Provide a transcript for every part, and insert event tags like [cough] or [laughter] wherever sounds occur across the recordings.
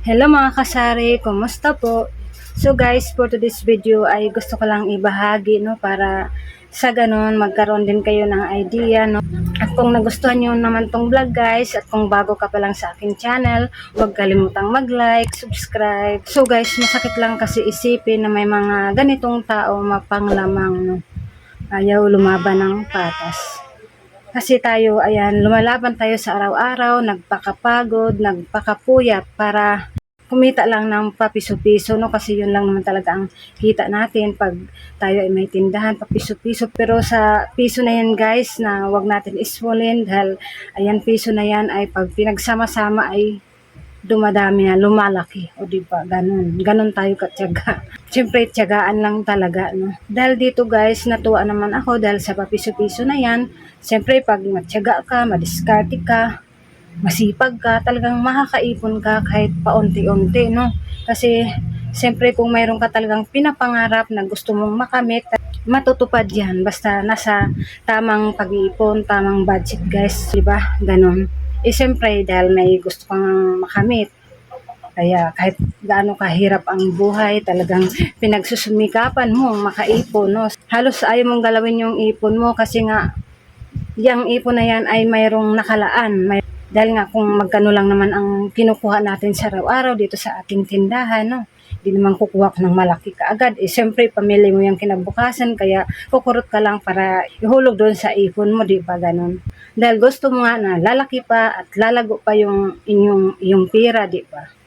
Hello mga kasari, kumusta po? So guys, for today's video ay gusto ko lang ibahagi no para sa ganun magkaroon din kayo ng idea no. At kung nagustuhan niyo naman tong vlog guys at kung bago ka pa lang sa aking channel, huwag kalimutang mag-like, subscribe. So guys, masakit lang kasi isipin na may mga ganitong tao mapanglamang no. Ayaw lumaban ng patas. Kasi tayo, ayan, lumalaban tayo sa araw-araw, nagpakapagod, nagpakapuyat para kumita lang ng papiso-piso, no? Kasi yun lang naman talaga ang kita natin pag tayo ay may tindahan, papiso-piso. Pero sa piso na yan, guys, na wag natin iswolin dahil, ayan, piso na yan ay pag pinagsama-sama ay dumadami na, lumalaki. O di ba ganun. Ganun tayo katyaga. [laughs] Siyempre, tiyagaan lang talaga, no? Dahil dito, guys, natuwa naman ako dahil sa papiso-piso na yan, siyempre, pag matyaga ka, madiskarte ka, masipag ka, talagang makakaipon ka kahit paunti-unti, no? Kasi, siyempre, kung mayroon ka talagang pinapangarap na gusto mong makamit, matutupad yan. Basta nasa tamang pag-iipon, tamang budget, guys. Di ba? Ganon. Eh, siyempre, dahil may gusto kang makamit, kaya kahit gaano kahirap ang buhay, talagang pinagsusumikapan mo makaipon, no? Halos ayaw mong galawin yung ipon mo kasi nga, yung ipon na yan ay mayroong nakalaan. May, dahil nga kung magkano lang naman ang kinukuha natin sa araw-araw dito sa ating tindahan, no? Di naman kukuha ka ng malaki kaagad. Eh, siyempre, pamilya mo yung kinabukasan, kaya kukurot ka lang para ihulog doon sa ipon mo, di ba ganon? Dahil gusto mo nga na lalaki pa at lalago pa yung inyong, yung pira, di ba?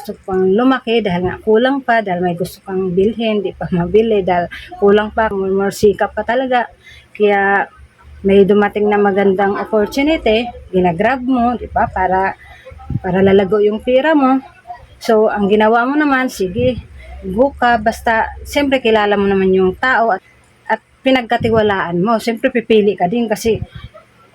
gusto pang lumaki dahil nga kulang pa, dahil may gusto kang bilhin, di pa [laughs] mabili, dahil kulang pa, more sikap pa talaga. Kaya may dumating na magandang opportunity, ginagrab mo, di ba, para, para lalago yung pira mo. So, ang ginawa mo naman, sige, buka, basta, siyempre kilala mo naman yung tao at, at pinagkatiwalaan mo. Siyempre pipili ka din kasi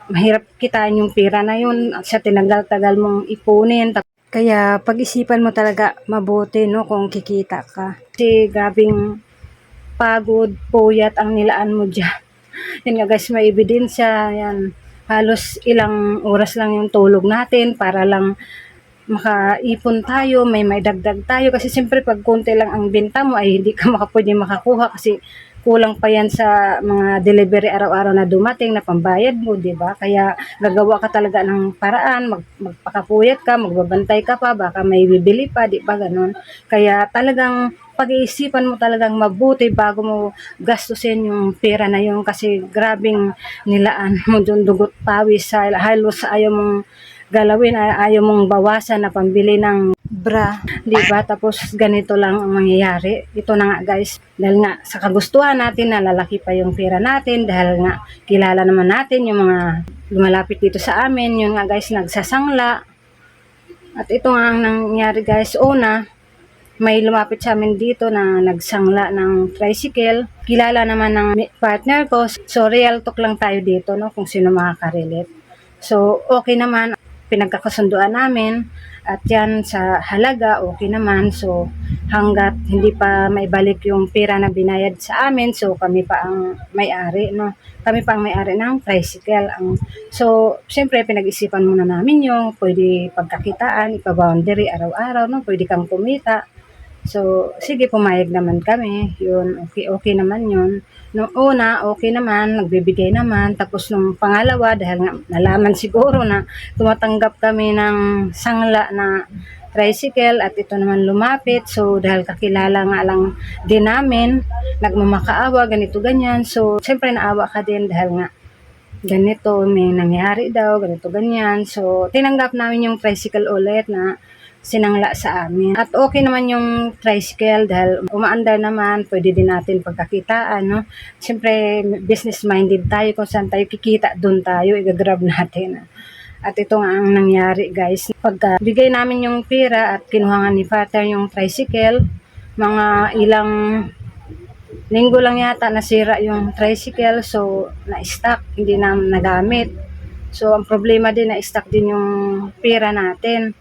mahirap kitain yung pira na yun at sa tinagal-tagal mong ipunin. Kaya pag-isipan mo talaga mabuti no kung kikita ka. Kasi grabing pagod, puyat ang nilaan mo dyan. [laughs] Yan nga guys, may ebidensya. Yan. Halos ilang oras lang yung tulog natin para lang makaipon tayo, may may dagdag tayo. Kasi siyempre pag konti lang ang benta mo ay hindi ka [laughs] makapwede makakuha kasi kulang pa yan sa mga delivery araw-araw na dumating na pambayad mo, di ba? Kaya gagawa ka talaga ng paraan, mag, magpakapuyat ka, magbabantay ka pa, baka may bibili pa, di ba? Ganon. Kaya talagang pag-iisipan mo talagang mabuti bago mo gastusin yung pera na yun kasi grabing nilaan mo dun dugot pawis sa halos ayaw mong galawin, ay- ayaw mong bawasan na pambili ng bra, di ba? Tapos ganito lang ang mangyayari. Ito na nga guys, dahil nga sa kagustuhan natin na lalaki pa yung pera natin, dahil nga kilala naman natin yung mga lumalapit dito sa amin, yun nga guys, nagsasangla. At ito nga ang nangyari guys, una, may lumapit sa amin dito na nagsangla ng tricycle. Kilala naman ng partner ko. So, real talk lang tayo dito, no? Kung sino makaka-relate. So, okay naman. Pinagkakasunduan namin. At yan sa halaga, okay naman. So, hanggat hindi pa maibalik yung pera na binayad sa amin, so kami pa ang may-ari, no? Kami pa ang may-ari ng tricycle. Ang, so, siyempre, pinag-isipan muna namin yung pwede pagkakitaan, ipa-boundary araw-araw, no? Pwede kang kumita. So, sige, pumayag naman kami. Yun, okay, okay naman yun. Nung una, okay naman, nagbibigay naman. Tapos nung pangalawa, dahil nga nalaman siguro na tumatanggap kami ng sangla na tricycle at ito naman lumapit. So, dahil kakilala nga lang din namin, nagmamakaawa, ganito, ganyan. So, siyempre naawa ka din dahil nga ganito, may nangyari daw, ganito, ganyan. So, tinanggap namin yung tricycle ulit na sinangla sa amin. At okay naman yung tricycle dahil umaandar naman, pwede din natin pagkakitaan, no? Siyempre, business-minded tayo, kung saan tayo kikita, doon tayo, igagrab natin. At ito nga ang nangyari, guys. Pagka bigay namin yung pera at kinuha nga ni Father yung tricycle, mga ilang linggo lang yata nasira yung tricycle, so na-stock, hindi na nagamit. So, ang problema din, na-stock din yung pera natin.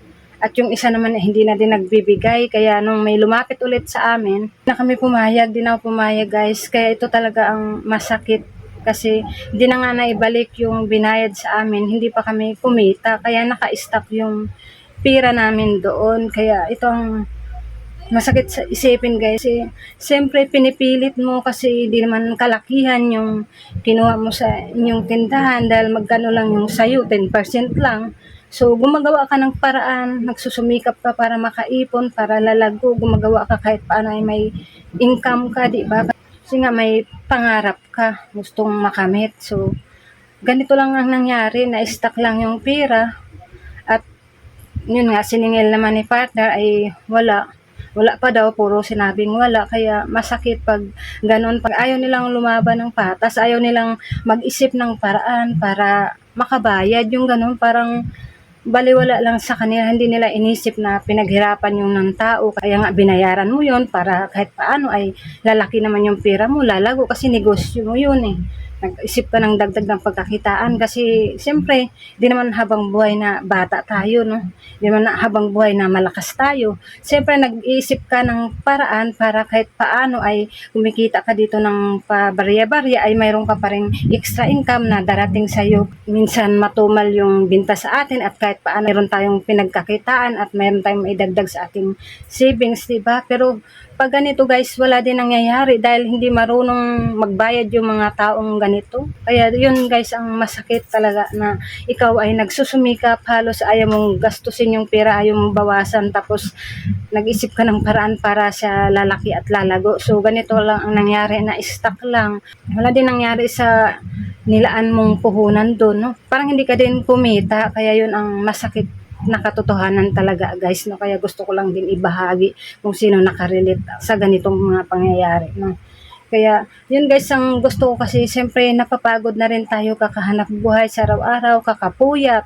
At yung isa naman eh, hindi na din nagbibigay. Kaya nung may lumapit ulit sa amin, na kami pumayag, din ako pumayag guys. Kaya ito talaga ang masakit. Kasi hindi na nga naibalik yung binayad sa amin. Hindi pa kami kumita. Kaya naka-stock yung pira namin doon. Kaya itong masakit sa isipin guys. Kasi, siyempre pinipilit mo kasi di naman kalakihan yung kinuha mo sa inyong tindahan dahil magkano lang yung sayo, 10% lang. So, gumagawa ka ng paraan, nagsusumikap ka para makaipon, para lalago, gumagawa ka kahit paano ay may income ka, di ba? Kasi nga may pangarap ka, gustong makamit. So, ganito lang ang nangyari, na-stuck lang yung pera. At yun nga, siningil naman ni partner ay wala. Wala pa daw, puro sinabing wala. Kaya masakit pag ganun. Pag ayaw nilang lumaban ng patas, ayaw nilang mag-isip ng paraan para makabayad. Yung ganun, parang baliwala lang sa kanila. Hindi nila inisip na pinaghirapan yung ng tao. Kaya nga binayaran mo yun para kahit paano ay lalaki naman yung pera mo. Lalago kasi negosyo mo yun eh nag-isip ka ng dagdag ng pagkakitaan kasi siyempre, di naman habang buhay na bata tayo, no? Di naman na habang buhay na malakas tayo. Siyempre, nag-iisip ka ng paraan para kahit paano ay kumikita ka dito ng pabarya-barya ay mayroon ka pa rin extra income na darating sa'yo. Minsan matumal yung binta sa atin at kahit paano mayroon tayong pinagkakitaan at mayroon tayong maidagdag sa ating savings, di ba? Pero pag ganito guys, wala din nangyayari dahil hindi marunong magbayad yung mga taong ganito. Kaya yun guys, ang masakit talaga na ikaw ay nagsusumikap, halos ayaw mong gastusin yung pera, ayaw mong bawasan, tapos nag-isip ka ng paraan para sa lalaki at lalago. So ganito lang ang nangyari na stuck lang. Wala din nangyari sa nilaan mong puhunan doon. No? Parang hindi ka din kumita, kaya yun ang masakit na katotohanan talaga guys no? Kaya gusto ko lang din ibahagi kung sino nakarelate sa ganitong mga pangyayari no? Kaya yun guys ang gusto ko kasi siyempre napapagod na rin tayo kakahanap buhay sa araw-araw kakapuyat.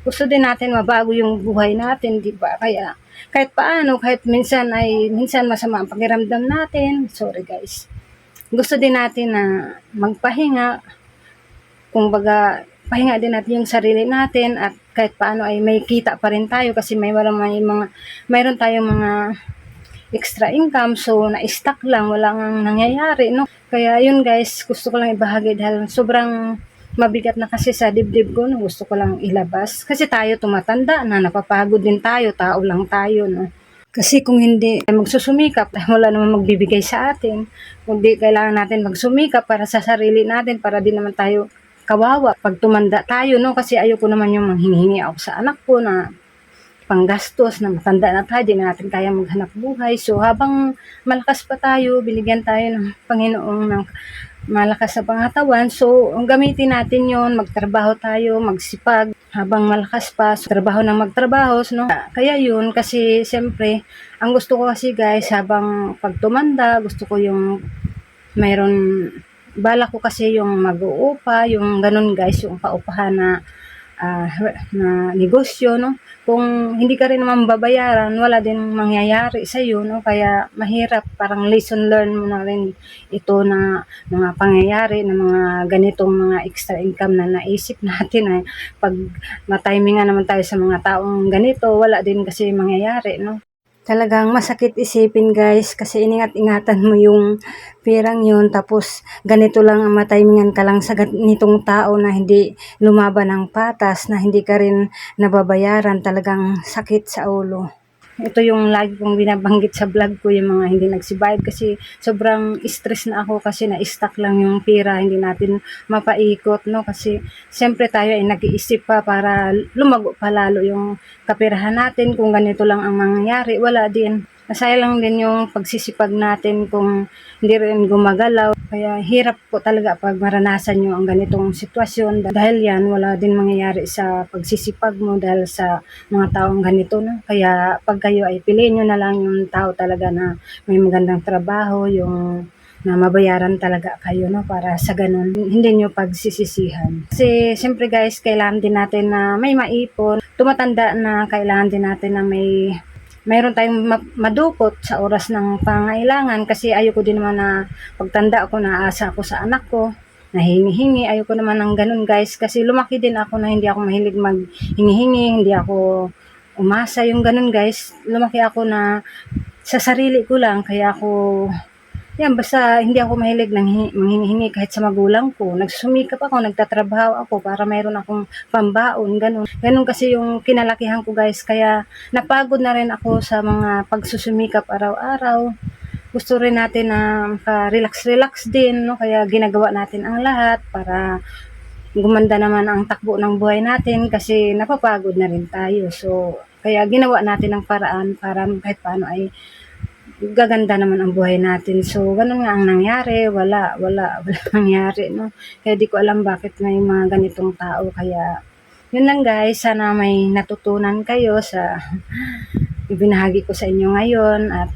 Gusto din natin mabago yung buhay natin di ba? Kaya kahit paano kahit minsan ay minsan masama ang pakiramdam natin sorry guys. Gusto din natin na magpahinga. Kumbaga pahinga din natin yung sarili natin at kahit paano ay may kita pa rin tayo kasi may wala may mga mayroon tayong mga extra income. So na-stuck lang. Wala nang nangyayari no? Kaya yun guys gusto ko lang ibahagi dahil sobrang mabigat na kasi sa dibdib ko no? Gusto ko lang ilabas. Kasi tayo tumatanda na napapagod din tayo tao lang tayo no? Kasi kung hindi magsusumikap, [laughs] wala naman magbibigay sa atin. Kung di kailangan natin magsumikap para sa sarili natin, para din naman tayo kawawa pag tumanda tayo, no? Kasi ayoko naman yung manghingi ako sa anak ko na panggastos na matanda na tayo, di na natin kaya maghanap buhay. So, habang malakas pa tayo, binigyan tayo ng Panginoong ng malakas sa pangatawan. So, ang gamitin natin yon magtrabaho tayo, magsipag, habang malakas pa, so, trabaho ng magtrabaho, no? Kaya yun, kasi siyempre, ang gusto ko kasi guys, habang pag tumanda, gusto ko yung mayroon bala ko kasi yung mag-uupa, yung ganun guys, yung paupahan na ah, na negosyo, no? Kung hindi ka rin naman babayaran, wala din mangyayari sa iyo, no? Kaya mahirap, parang lesson learn mo na rin ito na mga pangyayari na mga ganitong mga extra income na naisip [laughs] natin ay pag matimingan naman tayo sa mga taong ganito, wala din kasi mangyayari, no? Talagang masakit isipin guys kasi iningat-ingatan mo yung perang yun tapos ganito lang ang matimingan ka lang sa ganitong tao na hindi lumaban ng patas na hindi ka rin nababayaran talagang sakit sa ulo. Ito yung lagi kong binabanggit sa vlog ko yung mga hindi nagsibayad kasi sobrang stress na ako kasi na-stuck lang yung pera, hindi natin mapaikot, no? Kasi siyempre tayo ay nag-iisip pa para lumago pa lalo yung kapirahan natin kung ganito lang ang mangyayari, wala din. Masaya lang din yung pagsisipag natin kung hindi rin gumagalaw. Kaya hirap po talaga pag maranasan nyo ang ganitong sitwasyon. Dahil yan, wala din mangyayari sa pagsisipag mo dahil sa mga taong ganito. No? Kaya pag kayo ay piliin nyo na lang yung tao talaga na may magandang trabaho, yung na mabayaran talaga kayo no para sa ganun hindi nyo pagsisisihan kasi siyempre guys kailangan din natin na may maipon tumatanda na kailangan din natin na may mayroon tayong ma- madukot sa oras ng pangailangan kasi ayoko din naman na pagtanda ako na asa ako sa anak ko nahingi-hingi ayoko naman ng ganun guys kasi lumaki din ako na hindi ako mahilig maghingi-hingi hindi ako umasa. Yung ganun guys lumaki ako na sa sarili ko lang kaya ako yan, basta hindi ako mahilig ng hi- manghingi kahit sa magulang ko. Nagsumikap ako, nagtatrabaho ako para mayroon akong pambaon, ganun. Ganun kasi yung kinalakihan ko guys, kaya napagod na rin ako sa mga pagsusumikap araw-araw. Gusto rin natin na relax-relax din, no? Kaya ginagawa natin ang lahat para gumanda naman ang takbo ng buhay natin kasi napapagod na rin tayo. So, kaya ginawa natin ang paraan para kahit paano ay gaganda naman ang buhay natin. So, ganun nga ang nangyari. Wala, wala, [laughs] wala nangyari, no? Kaya di ko alam bakit may mga ganitong tao. Kaya, yun lang guys. Sana may natutunan kayo sa [laughs] ibinahagi ko sa inyo ngayon. At,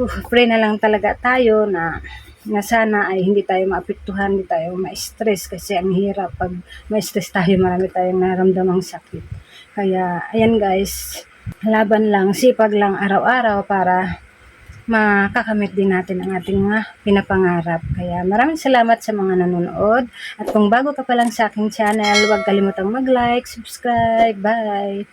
uh, pray na lang talaga tayo na na sana ay hindi tayo maapektuhan, hindi tayo ma-stress kasi ang hirap pag ma-stress tayo, marami tayong naramdamang sakit. Kaya, ayan guys, laban lang, sipag lang araw-araw para makakamit din natin ang ating mga pinapangarap. Kaya maraming salamat sa mga nanonood. At kung bago ka pa lang sa aking channel, huwag kalimutang mag-like, subscribe, bye!